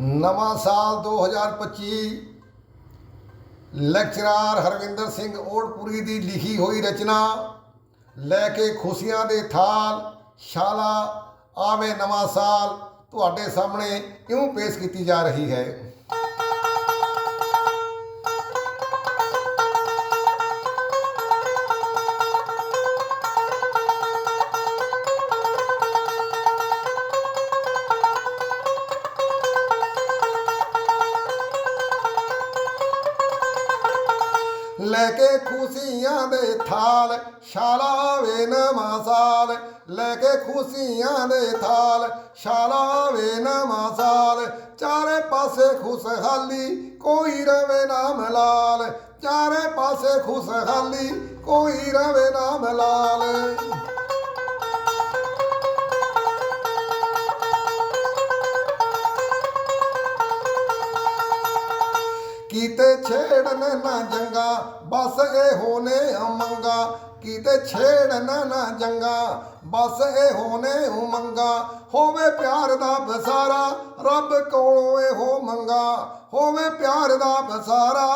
ਨਵਾਂ ਸਾਲ 2025 ਲੈਕਚਰਾਰ ਹਰਵਿੰਦਰ ਸਿੰਘ ਓੜਪੁਰੀ ਦੀ ਲਿਖੀ ਹੋਈ ਰਚਨਾ ਲੈ ਕੇ ਖੁਸ਼ੀਆਂ ਦੇ ਥਾਲ ਸ਼ਾਲਾ ਆਵੇ ਨਵਾਂ ਸਾਲ ਤੁਹਾਡੇ ਸਾਹਮਣੇ ਇਉਂ ਪੇਸ਼ ਕੀਤੀ ਜਾ ਰਹੀ ਹੈ। ਲੈ ਕੇ ਖੁਸ਼ੀਆਂ ਦੇ ਥਾਲ ਸ਼ਾਲਾ ਵੇ ਨਵਾਂ ਸਾਲ। ਲੈ ਕੇ ਖੁਸ਼ੀਆਂ ਦੇ ਥਾਲ ਸ਼ਾਲਾ ਵੇ ਨਵਾਂ ਸਾਲ। ਚਾਰੇ ਪਾਸੇ ਖੁਸ਼ਹਾਲੀ, ਕੋਈ ਰਵੇ ਨਾ ਮਲਾਲ ਚਾਰੇ ਪਾਸੇ ਖੁਸ਼ਹਾਲੀ, ਕੋਈ ਰਵੇ ਨਾ ਮਲਾਲ ਕੀਤੇ ਛੇੜਨ ਨਾ ਜੰਗਾ, ਬਸ ਇਹੋ ਨੇ ਅਮੰਗਾ ਕੀਤੇ ਛੇੜਨ ਨਾ ਜੰਗਾ, ਬਸ ਇਹੋ ਨੇ ਉਮੰਗਾ। ਹੋਵੇ ਪਿਆਰ ਦਾ ਬਸਾਰਾ, ਰੱਬ ਕੋਲੋਂ ਇਹੋ ਮੰਗਾ। ਹੋਵੇ ਪਿਆਰ ਦਾ ਬਸਾਰਾ,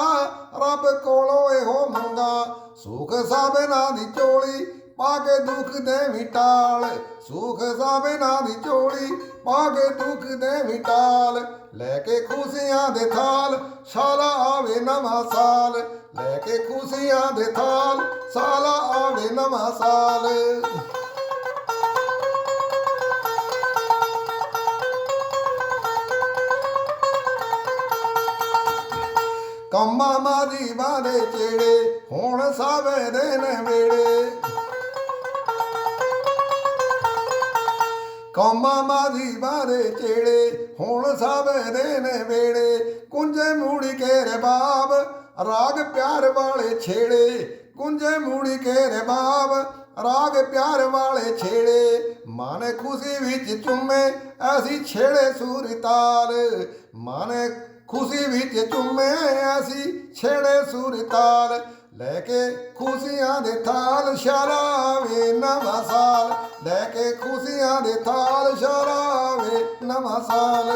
ਰੱਬ ਕੋਲੋਂ ਇਹੋ ਮੰਗਾ। ਸੁਖ ਸਾਬਨਾ ਦੀ ਚੋਲੀ, ਪਾ ਕੇ ਦੁੱਖ ਦੇ ਵਿਟਾਲ। ਸੁਖ ਸਾਬਨਾ ਦੀ ਚੋਲੀ, ਪਾ ਕੇ ਦੁੱਖ ਦੇ ਵਿਟਾਲ। ਲੈ ਕੇ ਖੁਸ਼ੀਆਂ ਦੇ ਥਾਲ ਸਾਲਾ ਆਵੇ ਨਵਾਂ ਸਾਲ, ਲੈ ਕੇ ਖੁਸ਼ੀਆਂ ਦੇ ਥਾਲ, ਸਾਲਾ ਆਵੇ ਨਵਾਂ ਸਾਲ। ਕੰਮਾਂ ਮਾਦੀ ਬਾਦੇ ਚੇੜੇ, ਹੁਣ ਸਾਵੇ ਦੇ ਨੇ ਵੇੜੇ ਕੰਮਾਂ ਮਾਦੀ ਬਾਰੇ ਚੇੜੇ, ਹੁਣ ਸਭ ਦੇ ਨੇ ਵੇੜੇ। ਕੁੰਜੇ ਮੂੜੀ ਕੇ ਰਬਾਬ ਰਾਗ ਪਿਆਰ ਵਾਲੇ ਛੇੜੇ। ਕੁੰਜੇ ਮੂੜੀ ਕੇ ਰਬਾਬ ਰਾਗ ਪਿਆਰ ਵਾਲੇ ਛੇੜੇ। ਮਨ ਖੁਸ਼ੀ ਵਿੱਚ ਚੁੰਮੇ ਐਸੀ ਛੇੜੇ ਸੂਰ ਤਾਲ ਮਨ ਖੁਸ਼ੀ ਵਿੱਚ ਚੁੰਮੇ ਅਸੀਂ ਛੇੜੇ ਸੂਰ ਤਾਲ, ਲੈ ਕੇ ਖੁਸ਼ੀਆਂ ਦੇ ਥਾਲ, ਸ਼ਰਾਵੇ ਨਵਾਂ ਸਾਲ। ਲੈ ਕੇ ਖੁਸ਼ੀਆਂ ਦੇ ਥਾਲ, ਸ਼ਰਾਵੇ ਨਵਾਂ ਸਾਲ।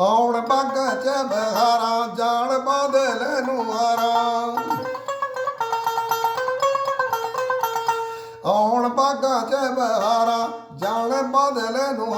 ਆਉਣ ਬਾਗਾਂ ਚ ਬਹਾਰਾਂ, ਜਾਣ ਬਾਦਲ ਨੂੰ ਆਰਾਂ ਆਉਣ ਬਾਗਾਂ ਚ ਬਹਾਰਾਂ, ਜਾਣ ਬਾਦਲ ਨੂੰ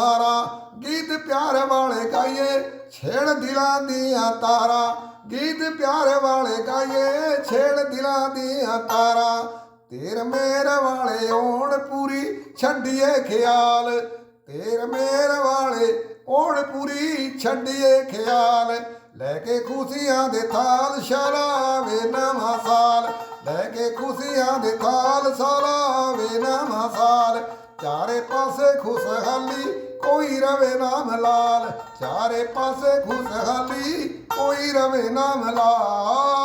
ਗੀਤ ਪਿਆਰ ਵਾਲੇ ਗਾਈਏ, ਛੇੜ ਦਿਲਾਂ ਦੀਆਂ ਤਾਰਾਂ। ਗੀਤ ਪਿਆਰ ਵਾਲੇ ਗਾਈਏ, ਛੇੜ ਦਿਲਾਂ ਦੀਆਂ ਤਾਰਾਂ। ਤੇਰ ਮੇਰ ਵਾਲੇ ਓਣ ਪੂਰੀ, ਛੱਡੀਏ ਖਿਆਲ। ਤੇਰ ਮੇਰ ਵਾਲੇ ਓਣ ਪੂਰੀ, ਛੱਡੀਏ ਖਿਆਲ। ਲੈ ਕੇ ਖੁਸ਼ੀਆਂ ਦੇ ਥਾਲ, ਸ਼ਰਾਵੇ ਨਵਾਂ ਸਾਲ। ਲੈ ਕੇ ਖੁਸ਼ੀਆਂ ਦੇ ਥਾਲ ਸਲਾਵੇ ਨਵਾਂ ਸਾਲ ਚਾਰੇ ਪਾਸੇ ਖੁਸ਼ਹਾਲੀ, ਕੋਈ ਰਵੇ ਨਾਮ ਲਾਲ। ਚਾਰੇ ਪਾਸੇ ਖੁਸ਼ਹਾਲੀ, ਕੋਈ ਰਵੇ ਨਾਮ ਲਾਲ।